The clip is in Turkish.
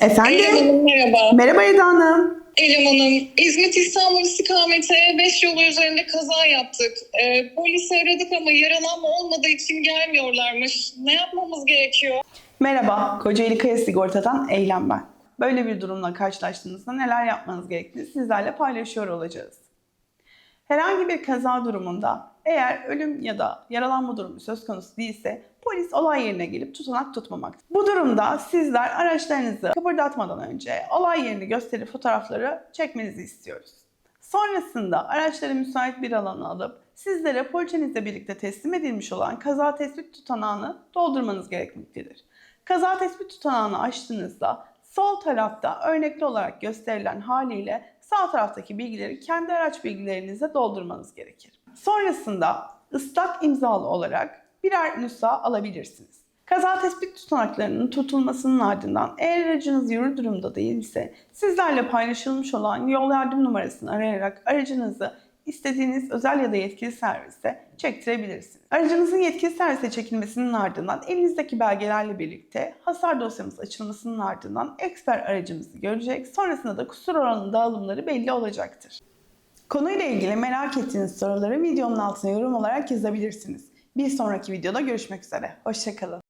Efendim? Eylem Hanım merhaba. Merhaba Eda Hanım. Eylem Hanım, İzmit İstanbul istikameti 5 yolu üzerinde kaza yaptık. Ee, polisi aradık ama yaralanma olmadığı için gelmiyorlarmış. Ne yapmamız gerekiyor? Merhaba, Kocaeli Kaya Sigorta'dan Eylem ben. Böyle bir durumla karşılaştığınızda neler yapmanız gerektiğini sizlerle paylaşıyor olacağız. Herhangi bir kaza durumunda eğer ölüm ya da yaralanma durumu söz konusu değilse polis olay yerine gelip tutanak tutmamak. Bu durumda sizler araçlarınızı kıpırdatmadan önce olay yerini gösterip fotoğrafları çekmenizi istiyoruz. Sonrasında araçları müsait bir alana alıp sizlere poliçenizle birlikte teslim edilmiş olan kaza tespit tutanağını doldurmanız gerekmektedir. Kaza tespit tutanağını açtığınızda sol tarafta örnekli olarak gösterilen haliyle sağ taraftaki bilgileri kendi araç bilgilerinizle doldurmanız gerekir. Sonrasında ıslak imzalı olarak birer nüsha alabilirsiniz. Kaza tespit tutanaklarının tutulmasının ardından eğer aracınız yürür durumda değilse sizlerle paylaşılmış olan yol yardım numarasını arayarak aracınızı istediğiniz özel ya da yetkili servise çektirebilirsiniz. Aracınızın yetkili servise çekilmesinin ardından elinizdeki belgelerle birlikte hasar dosyamız açılmasının ardından eksper aracımızı görecek. Sonrasında da kusur oranı dağılımları belli olacaktır. Konuyla ilgili merak ettiğiniz soruları videonun altına yorum olarak yazabilirsiniz. Bir sonraki videoda görüşmek üzere. Hoşçakalın.